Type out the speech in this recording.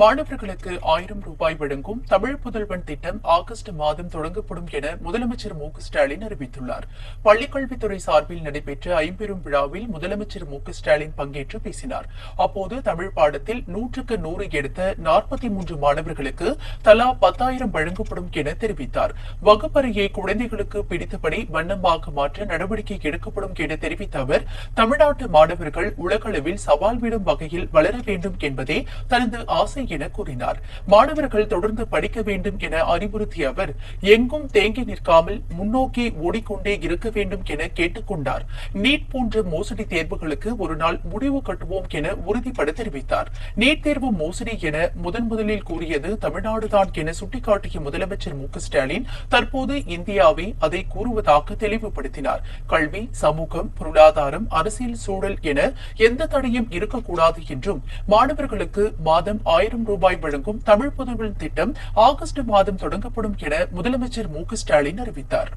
மாணவர்களுக்கு ஆயிரம் ரூபாய் வழங்கும் தமிழ் புதல்வன் திட்டம் ஆகஸ்ட் மாதம் தொடங்கப்படும் என முதலமைச்சர் மு ஸ்டாலின் அறிவித்துள்ளார். பள்ளிக்கல்வித்துறை சார்பில் நடைபெற்ற ஐம்பெரும் விழாவில் முதலமைச்சர் மு ஸ்டாலின் பங்கேற்று பேசினார். அப்போது தமிழ் பாடத்தில் நூற்றுக்கு நூறு எடுத்த நாற்பத்தி மூன்று மாணவர்களுக்கு தலா பத்தாயிரம் வழங்கப்படும் என தெரிவித்தார். வகுப்பறையை குழந்தைகளுக்கு பிடித்தபடி வண்ணமாக மாற்ற நடவடிக்கை எடுக்கப்படும் என தெரிவித்த அவர் தமிழ்நாட்டு மாணவர்கள் உலகளவில் சவால் விடும் வகையில் வளர வேண்டும் என்பதே தனது ஆசை என கூறினார். மாணவர்கள் தொடர்ந்து படிக்க வேண்டும் என அறிவுறுத்திய அவர் எங்கும் தேங்கி நிற்காமல் முன்னோக்கி ஓடிக்கொண்டே இருக்க வேண்டும் என கேட்டுக்கொண்டார். நீட் போன்ற மோசடி தேர்வுகளுக்கு ஒரு நாள் முடிவு கட்டுவோம் என உறுதிபட தெரிவித்தார். நீட் தேர்வு மோசடி என முதன் முதலில் கூறியது தமிழ்நாடுதான் என சுட்டிக்காட்டிய முதலமைச்சர் மு. ஸ்டாலின் தற்போது இந்தியாவை அதை கூறுவதாக தெளிவுபடுத்தினார். கல்வி சமூகம் பொருளாதாரம் அரசியல் சூழல் என எந்த தடையும் இருக்கக்கூடாது என்றும் மாணவர்களுக்கு மாதம் ஆயிரம் ரூபாய் வழங்கும் தமிழ் புதல்வன் திட்டம் ஆகஸ்ட் மாதம் தொடங்கப்படும் என முதலமைச்சர் மு ஸ்டாலின் அறிவித்தார்.